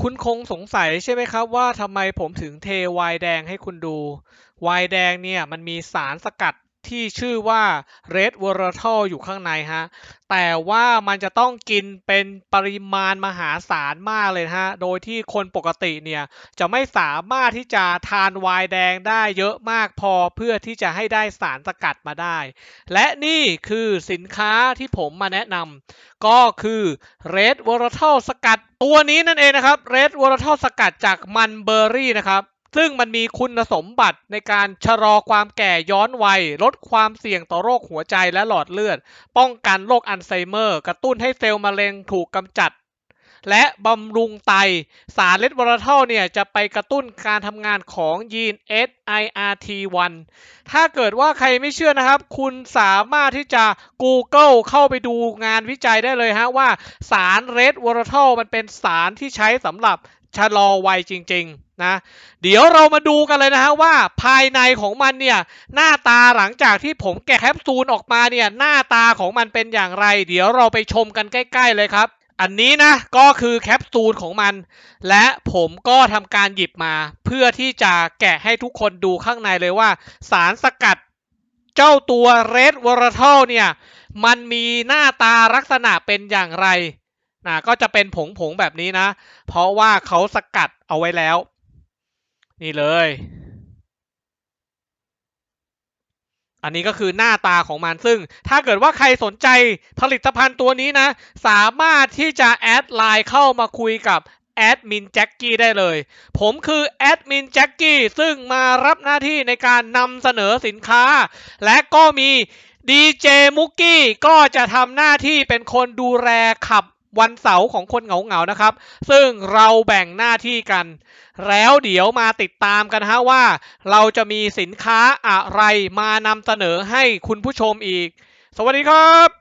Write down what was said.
คุณคงสงสัยใช่ไหมครับว่าทำไมผมถึงเทไวน์แดงให้คุณดู ไวน์แดงเนี่ยมันมีสารสกัด ที่ชื่อว่า Red v o l a t i l อยู่ข้างในฮะ แต่ว่ามันจะต้องกินเป็นปริมาณมหาศาลมากเลยฮะ โดยที่คนปกติเนี่ย จะไม่สามารถที่จะทานไวน์แดงได้เยอะมากพอเพื่อที่จะให้ได้สารสกัดมาได้ และนี่คือสินค้าที่ผมมาแนะนำก็คือ Red v o l a t i l สกัดตัวนี้นั่นเองนะครับ Red v o l a t i l สกัดจากมันเบอร์รี่นะครับ ซึ่งมันมีคุณสมบัติในการชะลอความแก่ย้อนวัย ลดความเสี่ยงต่อโรคหัวใจและหลอดเลือด ป้องกันโรคอัลไซเมอร์ กระตุ้นให้เซลล์มะเร็งถูกกำจัด และบำรุงไต สารเลดวอลทลเนี่ยจะไปกระตุ้นการทำงานของยีน SIRT1 ถ้าเกิดว่าใครไม่เชื่อนะครับ คุณสามารถที่จะ Google เข้าไปดูงานวิจัยได้เลยฮะว่าสารเรดวอลทลมันเป็นสารที่ใช้สำหรับ ชะลอวัยจริง ๆ นะ เดี๋ยวเรามาดูกันเลยนะฮะว่าภายในของมันเนี่ย หน้าตาหลังจากที่ผมแกะแคปซูลออกมาเนี่ย หน้าตาของมันเป็นอย่างไร เดี๋ยวเราไปชมกันใกล้ ๆ เลยครับ อันนี้นะก็คือแคปซูลของมัน และผมก็ทำการหยิบมา เพื่อที่จะแกะให้ทุกคนดูข้างในเลยว่า สารสกัดเจ้าตัวเรดวอร์ทลเนี่ย มันมีหน้าตาลักษณะเป็นอย่างไร นะก็จะเป็นผงๆแบบนี้นะ เพราะว่าเขาสกัดเอาไว้แล้ว นี่เลย อันนี้ก็คือหน้าตาของมันซึ่ง ถ้าเกิดว่าใครสนใจผลิตภัณฑ์ตัวนี้นะ สามารถที่จะแอดไลน์เข้ามาคุยกับแอดมินแจ็กกี้ได้เลย ผมคือแอดมินแจ็กกี้ซึ่งมารับหน้าที่ในการนำเสนอสินค้า และก็มีดีเจมุกกี้ก็จะทำหน้าที่เป็นคนดูแลขับ วันเสาร์ของคนเหงาๆนะครับ ซึ่งเราแบ่งหน้าที่กัน แล้วเดี๋ยวมาติดตามกันฮะว่า เราจะมีสินค้าอะไรมานำเสนอให้คุณผู้ชมอีก สวัสดีครับ